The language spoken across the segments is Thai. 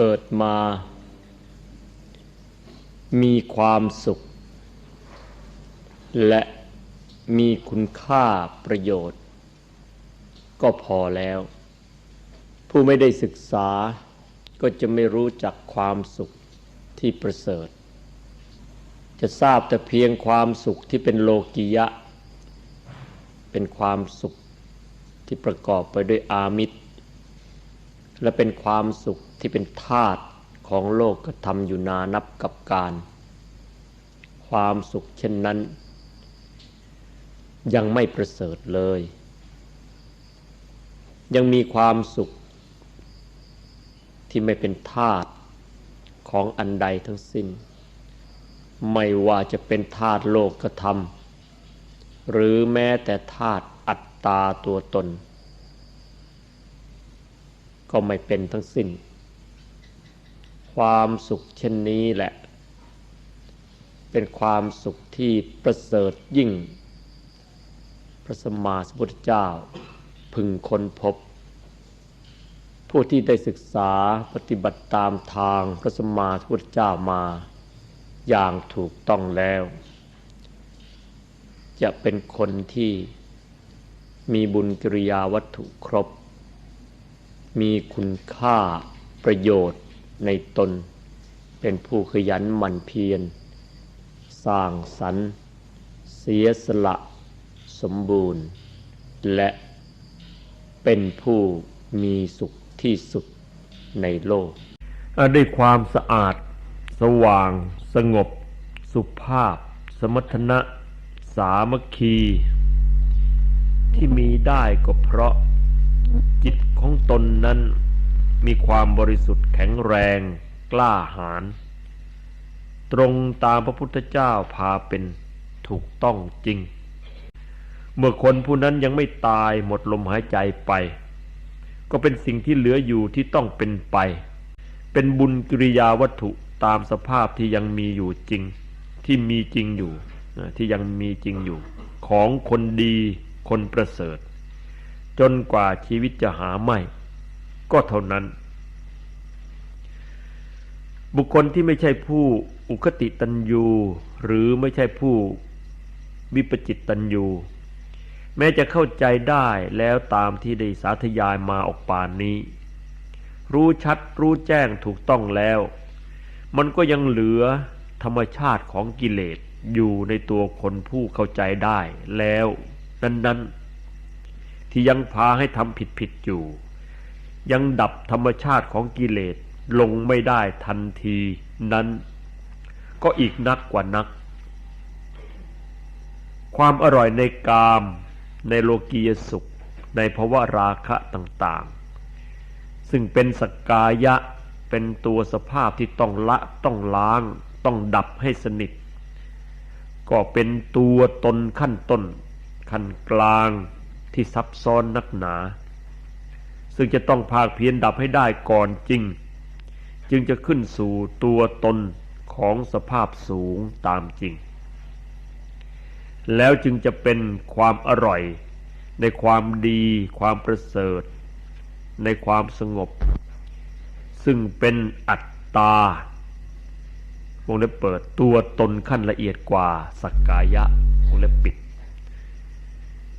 เกิดมา มีความสุข และมีคุณค่าประโยชน์ ก็พอแล้ว ผู้ไม่ได้ศึกษาก็จะไม่รู้จักความสุขที่ประเสริฐ จะทราบแต่เพียงความสุขที่เป็นโลกิยะ เป็นความสุขที่ประกอบไปด้วยอามิตร และเป็นความสุข ที่เป็นธาตุของโลกกระทำอยู่นานับกับการ ความสุขเช่นนั้น ยังไม่ประเสริฐเลย ยังมีความสุข ที่ไม่เป็นธาตุของอันใดทั้งสิ้น ไม่ว่าจะเป็นธาตุโลกกระทำหรือแม้แต่ธาตุอัตตาตัวตน ก็ไม่เป็นทั้งสิ้น ความสุขเช่นนี้แหละ เป็นความสุขที่ประเสริฐยิ่ง พระสมมาสัมพุทธเจ้า พึงค้นพบ ผู้ที่ได้ศึกษาปฏิบัติตามทางพระสมมาสัมพุทธเจ้ามา อย่างถูกต้องแล้ว จะเป็นคนที่มีบุญกิริยาวัตถุครบ มีคุณค่าประโยชน์ ในตน เป็นผู้ขยันหมั่นเพียร สร้างสรรค์เสียสละ สมบูรณ์ และเป็นผู้มีสุขที่สุดในโลก ด้วยความสะอาด สว่าง สงบ สุภาพ สมรรถนะ สามัคคี ที่มีได้ก็เพราะจิตของตนนั้น มีความบริสุทธิ์แข็งแรง กล้าหาญตรงตามพระพุทธเจ้าพาเป็นถูกต้องจริง เมื่อคนผู้นั้นยังไม่ตายหมดลมหายใจไป ก็เป็นสิ่งที่เหลืออยู่ที่ต้องเป็นไป เป็นบุญกิริยาวัตถุตามสภาพที่ยังมีอยู่จริง ที่มีจริงอยู่ที่ยังมีจริงอยู่ ของคนดีคนประเสริฐ จนกว่าชีวิตจะหาไม่ ก็เท่านั้น บุคคลที่ไม่ใช่ผู้อุคติตันยูหรือไม่ใช่ผู้วิปจิตตันยูแม้จะเข้าใจได้แล้วตามที่ได้สาธยายมาออกปานนี้ รู้ชัดรู้แจ้งถูกต้องแล้ว มันก็ยังเหลือธรรมชาติของกิเลสอยู่ในตัวคนผู้เข้าใจได้แล้ว นั้น ๆ ที่ยังพาให้ทำผิดๆอยู่ ยังดับธรรมชาติของกิเลสลงไม่ได้ทันทีนั้น ก็อีกนักกว่านัก ความอร่อยในกาม ในโลกียสุข ในภาวะราคะต่างๆ ซึ่งเป็นสกกายะเป็นตัวสภาพที่ต้องละต้องล้าง ต้องดับให้สนิท ก็เป็นตัวตนขั้นต้น ขั้นกลางที่ซับซ้อนนักหนา ซึ่งจะต้องภาคเพียรดับให้ได้ก่อนจริง จึงจะขึ้นสู่ตัวตนของสภาพสูงตามจริง แล้วจึงจะเป็นความอร่อย ในความดี ความประเสริฐ ในความสงบ ซึ่งเป็นอัตตาวงเล็บเปิดตัวตนขั้นละเอียดกว่าสักกายะวงเล็บปิด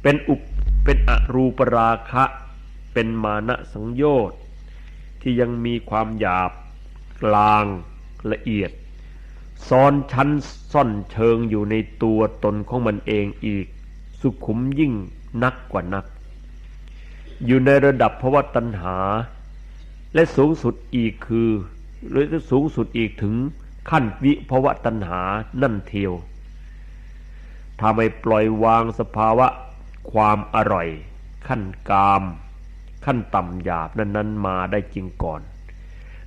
เป็นอุปเป็นอรูปราคะ เป็นมานะสังโยชน์ที่ยังมีความหยาบกลางละเอียดซ้อนชั้นซ่อนเชิงอยู่ในตัวตนของมันเองอีก สุขุมยิ่งนักกว่านัก อยู่ในระดับภวตัณหา และสูงสุดอีกคือหรือสูงสุดอีกถึงขั้นวิภวตัณหานั่นเทียวถ้าไม่ปล่อยวางสภาวะความอร่อย ขั้นกาม ขั้นต่ำหยาบนั้นๆ มาได้จริงก่อน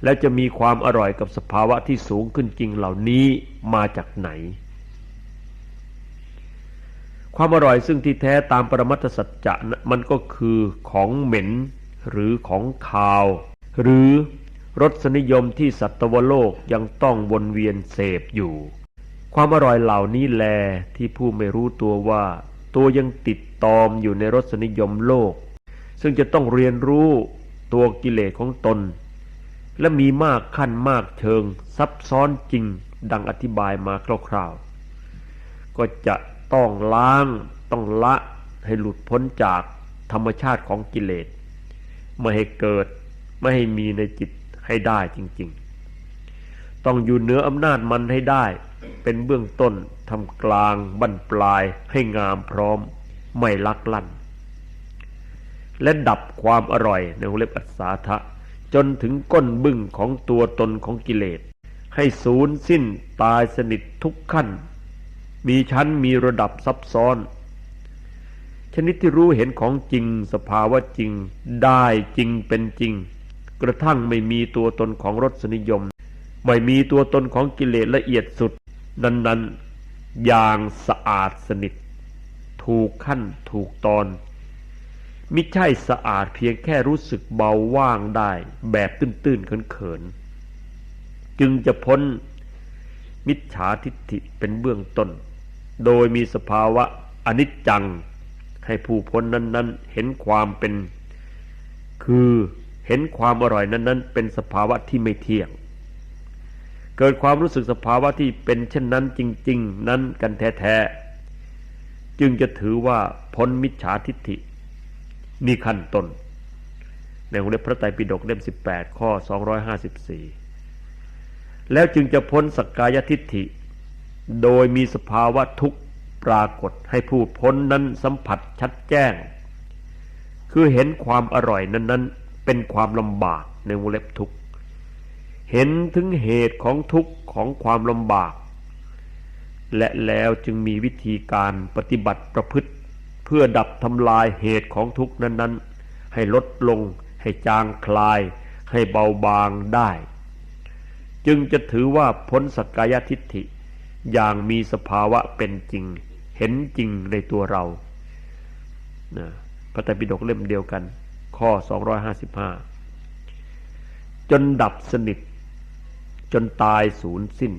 แล้วจะมีความอร่อยกับสภาวะที่สูงขึ้นจริงเหล่านี้มาจากไหน ความอร่อยซึ่งที่แท้ตามปรมัตสัจจะมันก็คือของเหม็นหรือของคาว หรือรสนิยมที่สัตวโลกยังต้องวนเวียนเสพอยู่ ความอร่อยเหล่านี้แลที่ผู้ไม่รู้ตัวว่า ตัวยังติดตอมอยู่ในรสนิยมโลก ซึ่งจะต้องเรียนรู้ตัวกิเลสของตน และมีมากขั้นมากเชิงซับซ้อนจริงดังอธิบายมาคร่าวๆ ก็จะต้องล้างต้องละให้หลุดพ้นจากธรรมชาติของกิเลสไม่ให้เกิดไม่ให้มีในจิตให้ได้จริงๆ ต้องอยู่เหนืออำนาจมันให้ได้ เป็นเบื้องต้นทำกลางบั้นปลายให้งามพร้อม ไม่ลักลั่น และดับความอร่อยในวงเล็บอัศาทะจนถึงก้นบึ้งของตัวตนของกิเลส ให้สูญสิ้นตายสนิททุกขั้น มีชั้นมีระดับซับซ้อน ชนิดที่รู้เห็นของจริงสภาวะจริงได้จริงเป็นจริง กระทั่งไม่มีตัวตนของรสนิยม ไม่มีตัวตนของกิเลสละเอียดสุด นั้นๆอย่างสะอาดสนิท ถูกขั้นถูกตอน มิใช่สะอาดเพียงแค่รู้สึกเบาว่างได้แบบตื้นๆเขินๆจึงจะพ้นมิจฉาทิฏฐิเป็นเบื้องต้น โดยมีสภาวะอนิจจัง ให้ผู้พ้นนั้น ๆ เห็นความเป็น คือเห็นความอร่อยนั้น ๆ เป็นสภาวะที่ไม่เที่ยง เกิดความรู้สึกสภาวะที่เป็นเช่นนั้นจริง ๆ นั้นกันแท้ๆจึงจะถือว่าพ้นมิจฉาทิฏฐิ นี่ขั้นต้น ในวงเล็บพระไตรปิฎกเล่ม 18 ข้อ 254 แล้วจึงจะพ้นสักกายทิฏฐิ โดยมีสภาวะทุกข์ปรากฏให้ผู้พ้นนั้นสัมผัสชัดแจ้ง คือเห็นความอร่อยนั้น ๆ เป็นความลำบากในวงเล็บทุกข์เห็นถึงเหตุของทุกข์ของความลำบาก และแล้วจึงมีวิธีการปฏิบัติประพฤติ พื่อดับทำลายเหตุของทุกข์นั้น ๆ ให้ลดลง ให้จางคลาย ให้เบาบางได้ จึงจะถือว่าพ้นสกายทิฏฐิ อย่างมีสภาวะเป็นจริง เห็นจริงในตัวเราพระไตรปิฎกเล่มเดียวกัน ข้อ 255 จนดับสนิท จนตายสูญสิ้น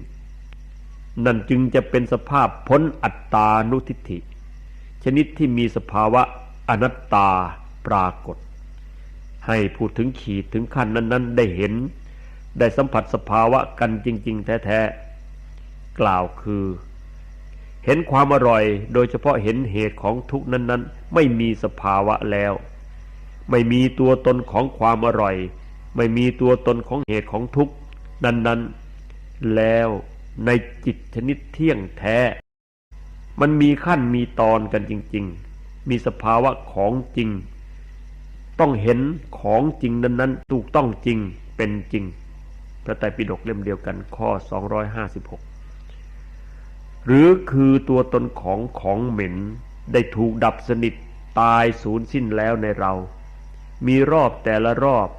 นั่นจึงจะเป็นสภาพพ้นอัตตานุทิฏฐิ ชนิดที่มีสภาวะอนัตตาปรากฏ ให้พูดถึงขีดถึงขั้นนั้น ๆ ได้เห็น ได้สัมผัสสภาวะกันจริง ๆ แท้ๆกล่าวคือ เห็นความอร่อย โดยเฉพาะเห็นเหตุของทุกนั้น ๆ ไม่มีสภาวะแล้ว ไม่มีตัวตนของความอร่อย ไม่มีตัวตนของเหตุของทุกนั้น ๆ แล้วในจิตชนิดเที่ยงแท้ มันมีขั้นมีตอนกันจริง ๆ มีสภาวะของจริง ต้องเห็นของจริงนั้นๆถูกต้องจริงเป็นจริง พระไตรปิฎกเล่มเดียวกันข้อ 256 หรือคือตัวตนของของเหม็นได้ถูกดับสนิทตายสูญสิ้นแล้วในเรา มีรอบแต่ละรอบ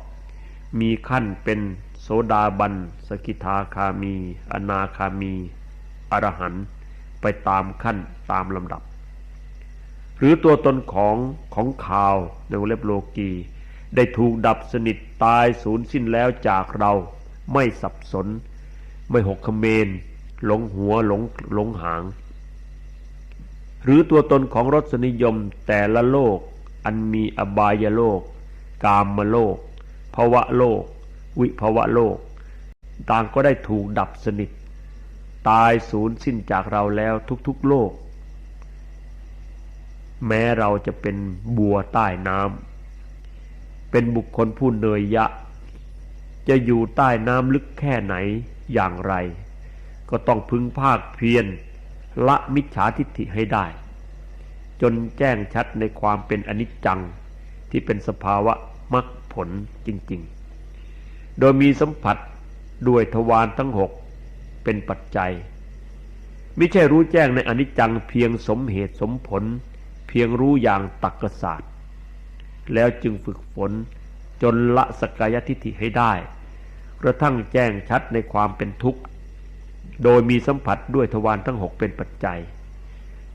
มีขั้นเป็นโสดาบัน สกิทาคามี อนาคามี อรหันต์ ไปตามขั้นตามลำดับ หรือตัวตนของของข่าวในวงเล็บโลกี ได้ถูกดับสนิทตายสูญสิ้นแล้วจากเราไม่สับสน ไม่หกขเมน หลงหัวหลงหลงหาง หรือตัวตนของรสนิยมแต่ละโลก อันมีอบายโลก กามโลกภวะโลก วิภวะโลก ต่างก็ได้ถูกดับสนิท ตายสูญสิ้นจากเราแล้วทุกๆโลก แม้เราจะเป็นบัวใต้น้ำเป็นบุคคลผู้เนยยะ จะอยู่ใต้น้ำลึกแค่ไหนอย่างไร ก็ต้องพึงภาคเพียรละมิจฉาทิฏฐิให้ได้ จนแจ้งชัดในความเป็นอนิจจังที่เป็นสภาวะมรรคผลจริง ๆ โดยมีสัมผัสด้วยทวารทั้งหก เป็นปัจจัยไม่ใช่รู้แจ้งในอนิจจังเพียงสมเหตุสมผล เพียงรู้อย่างตักกศาสตร์ แล้วจึงฝึกฝนจนละสกายทิฏฐิให้ได้กระทั่งแจ้งชัดในความเป็นทุกข์ โดยมีสัมผัสด้วยทวารทั้งหกเป็นปัจจัย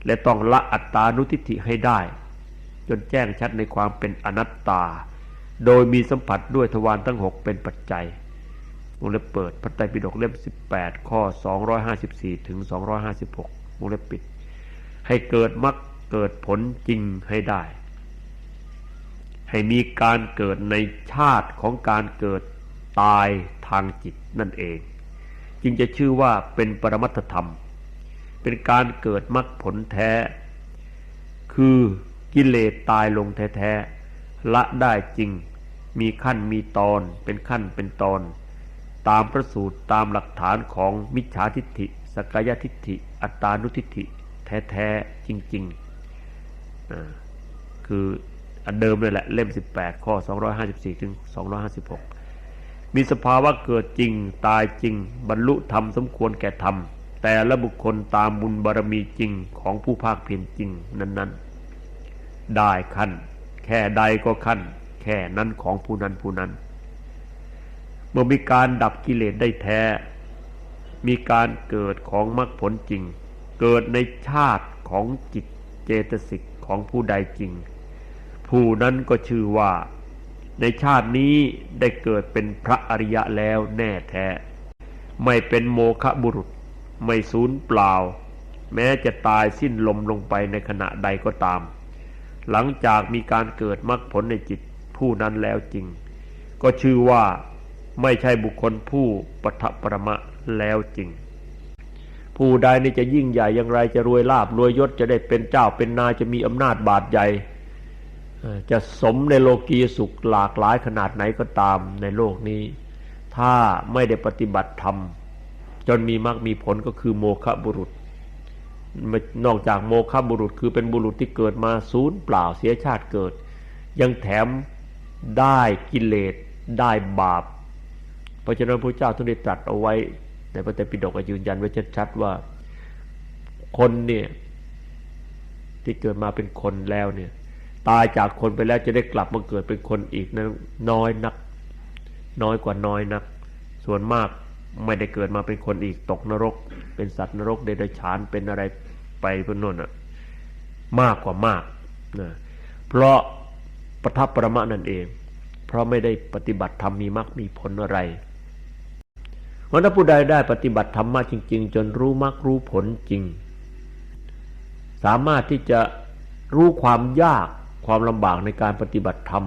และต้องละอัตตานุทิฏฐิให้ได้ จนแจ้งชัดในความเป็นอนัตตา โดยมีสัมผัสด้วยทวารทั้งหกเป็นปัจจัย วงเล็บเปิดพระไตรปิฎกเล่ม 18 ข้อ 254 ถึง 256วงเล็บปิด ให้เกิดมรรคเกิดผลจริงให้ได้ ให้มีการเกิดในชาติของการเกิดตายทางจิตนั่นเอง จึงจะชื่อว่าเป็นปรมัตธรรม เป็นการเกิดมรรคผลแท้ คือกิเลสตายลงแท้ๆละได้จริง มีขั้นมีตอนเป็นขั้นเป็นตอน ตามพระสูตรตามหลักฐานของมิจฉาทิฏฐิ สกายทิฏฐิ อัตตานุทิฏฐิ แท้ๆ จริงๆ คืออันเดิมเลยแหละ เล่ม 18 ข้อ 254 ถึง 256 มีสภาวะเกิดจริงตายจริง บรรลุธรรมสมควรแก่ธรรม แต่ละบุคคลตามบุญบารมีจริงของผู้ภาคเพียรจริงนั้น ๆ ได้ขั้น แค่ใดก็ขั้น แค่นั้นของผู้นั้นผู้นั้น เมื่อมีการดับกิเลสได้แท้ มีการเกิดของมรรคผลจริง เกิดในชาติของจิตเจตสิกของผู้ใดจริง ผู้นั้นก็ชื่อว่า ในชาตินี้ได้เกิดเป็นพระอริยะแล้วแน่แท้ ไม่เป็นโมฆะบุรุษ ไม่สูญเปล่า แม้จะตายสิ้นลมลงไปในขณะใดก็ตาม หลังจากมีการเกิดมรรคผลในจิตผู้นั้นแล้วจริง ก็ชื่อว่า ไม่ใช่บุคคลผู้ปทปรมะแล้วจริง ผู้ใดนี่จะยิ่งใหญ่อย่างไรจะรวยลาบรวยยศจะได้เป็นเจ้าเป็นนายจะมีอำนาจบาดใหญ่ จะสมในโลกีสุขหลากหลายขนาดไหนก็ตามในโลกนี้ ถ้าไม่ได้ปฏิบัติธรรม จนมีมรรคมีผลก็คือโมฆะบุรุษนอกจากโมฆะบุรุษคือเป็นบุรุษที่เกิดมาศูนย์เปล่าเสียชาติเกิด ยังแถมได้กิเลสได้บาป ราะฉะนั้นพระเจ้าท่านได้ตรัสเอาไว้ในพระไตรปิฎกยืนยันไว้ชัดๆว่า คนเนี่ยที่เกิดมาเป็นคนแล้วเนี่ยตายจากคนไปแล้วจะได้กลับมาเกิดเป็นคนอีกนั้นน้อยนัก น้อยกว่าน้อยนัก ส่วนมากไม่ได้เกิดมาเป็นคนอีกตกนรก เป็นสัตว์นรกเดรัจฉานเป็นอะไรไปพวกนั้นอะมากกว่ามากนะเพราะประทับประมะนั่นเอง เพราะไม่ได้ปฏิบัติธรรมมีมรรคมีผลอะไร เพราะถ้าผู้ใดได้ปฏิบัติธรรมะจริง ๆ จนรู้มรรครู้ผลจริง สามารถที่จะรู้ความยากความลำบากในการปฏิบัติธรรม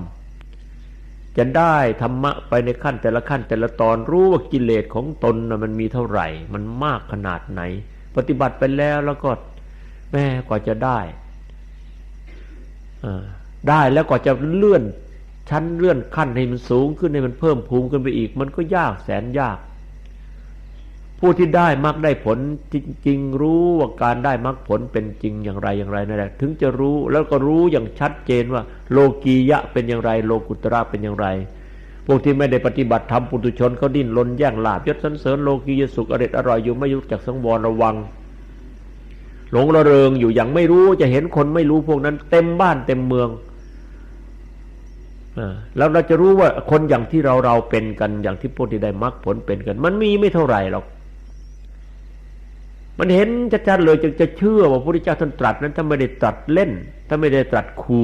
จะได้ธรรมะไปในขั้นแต่ละขั้นแต่ละตอนรู้ว่ากิเลสของตนนะมันมีเท่าไหร่ มันมากขนาดไหน ปฏิบัติไปแล้วแล้วก็แม่กว่าจะได้อได้แล้วกว่าจะเลื่อนชั้นเลื่อนขั้นให้มันสูงขึ้นให้มันเพิ่มภูมิขึ้นไปอีก มันก็ยากแสนยาก ผู้ที่ได้มรรคได้ผลจริงๆ รู้ว่าการได้มรรคผลเป็นจริงอย่างไรอย่างไรนั่นแหละถึงจะรู้แล้วก็รู้อย่างชัดเจนว่า โลกียะเป็นอย่างไร โลกุตระเป็นอย่างไร พวกที่ไม่ได้ปฏิบัติธรรมปุถุชนเขาดิ้นรนแย่งลาบยศสันเสริญโลกียสุขอริดอร่อยอยู่ไม่รู้จักสังวรระวัง หลงระเริงอยู่อย่างไม่รู้จะเห็นคนไม่รู้พวกนั้น เต็มบ้านเต็มเมืองแล้วเราจะรู้ว่าคนอย่างที่เราเราเป็นกันอย่างที่พวกที่ได้มรรคผลเป็นกัน มันมีไม่เท่าไหร่หรอก มันเห็นชัดๆเลยจึงจะเชื่อว่าพระพุทธเจ้าท่านตรัสนั้นท่านไม่ได้ตรัสเล่นท่านไม่ได้ตรัสคู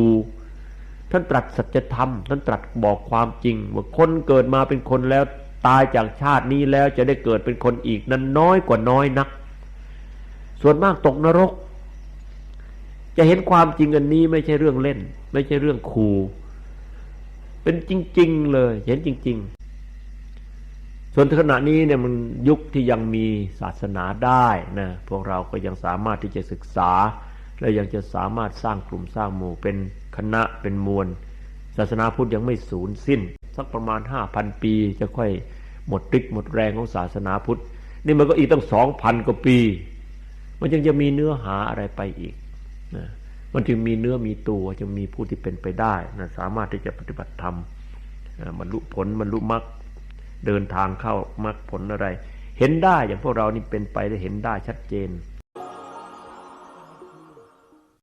ท่านตรัสสัจธรรม ท่านตรัสบอกความจริง ว่าคนเกิดมาเป็นคนแล้วตายจากชาตินี้แล้วจะได้เกิดเป็นคนอีกนั้นน้อยกว่าน้อยนัก ส่วนมากตกนรก จะเห็นความจริงอันนี้ไม่ใช่เรื่องเล่น ไม่ใช่เรื่องคูเป็นจริง ๆ เลย เห็นจริง ๆ ส่วนขณะนี้เนี่ยมันยุคที่ยังมีศาสนาได้นะพวกเราก็ยังสามารถที่จะศึกษา และยังจะสามารถสร้างกลุ่มสร้างหมู่เป็นคณะเป็นมวล ศาสนาพุทธยังไม่สูญสิ้น สักประมาณห้าพันปีจะค่อยหมดฤทธิ์หมดแรงของศาสนาพุทธ นี่มันก็อีกตั้งสองพันกว่าปี มันยังจะมีเนื้อหาอะไรไปอีกนะมันจึงมีเนื้อมีตัวจึงมีผู้ที่เป็นไปได้นะสามารถที่จะปฏิบัติธรรมบรรลุผลบรรลุมรรค เดินทางเข้ามรรคผลอะไร เห็นได้อย่างพวกเรานี่เป็นไปได้เห็นได้ชัดเจน